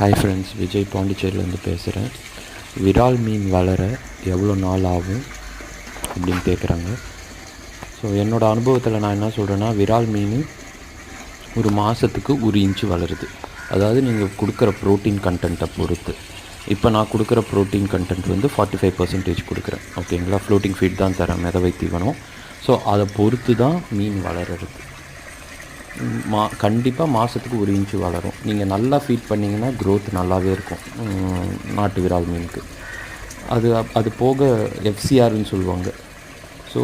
Hi friends Vijay பாண்டிச்சேரியிலேருந்து பேசுகிறேன் விரால் மீன் வளர எவ்வளோ நாள் ஆகும் அப்படின்னு கேட்குறாங்க ஸோ என்னோடய அனுபவத்தில் நான் என்ன சொல்கிறேன்னா விரால் மீன் ஒரு மாதத்துக்கு ஒரு இன்ச்சு வளருது. அதாவது நீங்கள் கொடுக்குற ப்ரோட்டீன் கண்டென்ட்டை பொறுத்து. இப்போ நான் கொடுக்குற ப்ரோட்டீன் கண்டென்ட் வந்து ஃபார்ட்டி ஃபைவ் பர்சன்டேஜ் கொடுக்குறேன் ஓகேங்களா ஃப்ளோட்டிங் ஃபீட் தான் தரேன் மிதவை தீவனம். ஸோ அதை பொறுத்து தான் மீன் வளருது. மா கண்டிப்பாக மாதத்துக்கு ஒரு இன்ச்சு வளரும். நீங்கள் நல்லா ஃபீட் பண்ணிங்கன்னா க்ரோத் நல்லாவே இருக்கும். நாட்டு விரால் மீனுக்கு. அது அது போக எஃப்சிஆர்னு சொல்லுவாங்க. ஸோ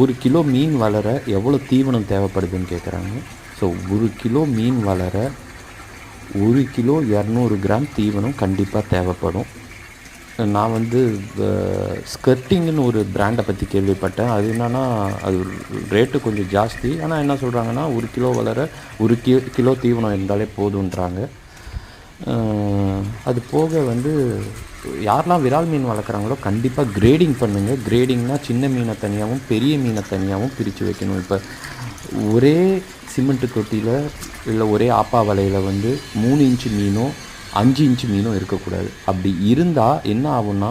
ஒரு கிலோ மீன் வளர எவ்வளோ தீவனம் தேவைப்படுதுன்னு கேட்குறாங்க ஸோ ஒரு கிலோ மீன் வளர ஒரு கிலோ இரநூறு கிராம் தீவனம் கண்டிப்பாக தேவைப்படும். நான் வந்து ஸ்கர்ட்டிங்னு ஒரு பிராண்டை பற்றி கேள்விப்பட்டேன். அது என்னென்னா அது ரேட்டு கொஞ்சம் ஜாஸ்தி. ஆனால் என்ன சொல்கிறாங்கன்னா ஒரு கிலோ வளர ஒரு கி கிலோ தீவனம் இருந்தாலே போதுன்றாங்க. அது போக வந்து யாரெல்லாம் விரால் மீன் வளர்க்குறாங்களோ கண்டிப்பாக கிரேடிங் பண்ணுங்கள் கிரேடிங்னால் சின்ன மீனை தனியாகவும் பெரிய மீனை தனியாகவும் பிரித்து வைக்கணும். இப்போ ஒரே சிமெண்ட்டு தொட்டியில் இல்லை ஒரே ஆப்பா வலையில் வந்து மூணு இன்ச்சு மீனும் அஞ்சு இன்ச்சு மீனும் இருக்கக்கூடாது. அப்படி இருந்தால் என்ன ஆகும்னா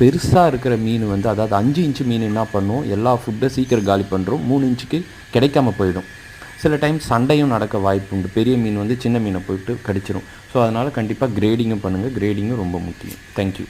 பெருசாக இருக்கிற மீன் வந்து அதாவது அஞ்சு இன்ச்சு மீன் என்ன பண்ணும் எல்லா ஃபுட்டை சீக்கிரம் காலி பண்ணுறோம் மூணு இன்ச்சுக்கு கிடைக்காம போயிடும். சில டைம் சண்டையும் நடக்க வாய்ப்பு உண்டு. பெரிய மீன் வந்து சின்ன மீனை போயிட்டு கடிச்சிரும். ஸோ அதனால் கண்டிப்பாக கிரேடிங்கும் பண்ணுங்கள் கிரேடிங்கும் ரொம்ப முக்கியம். தேங்க்யூ